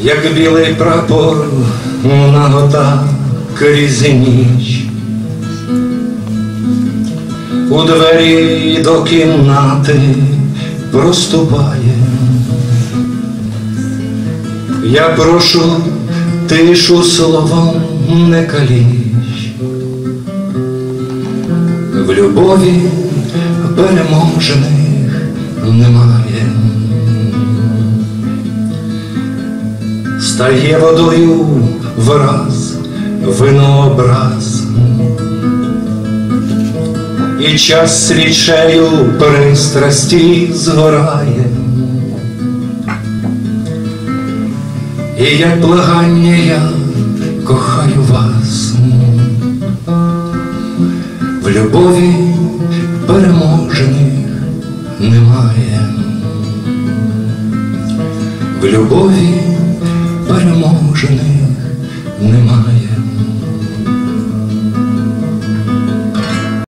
як білий прапор нагота крізь ніч. У двері до кімнати проступає. Я прошу тишу словом не каліч. В любові переможених немає. Стає водою враз винообраз. І час свічею пристрасті згорає. І як благання я кохаю вас. В любові переможених немає. В любові переможених немає.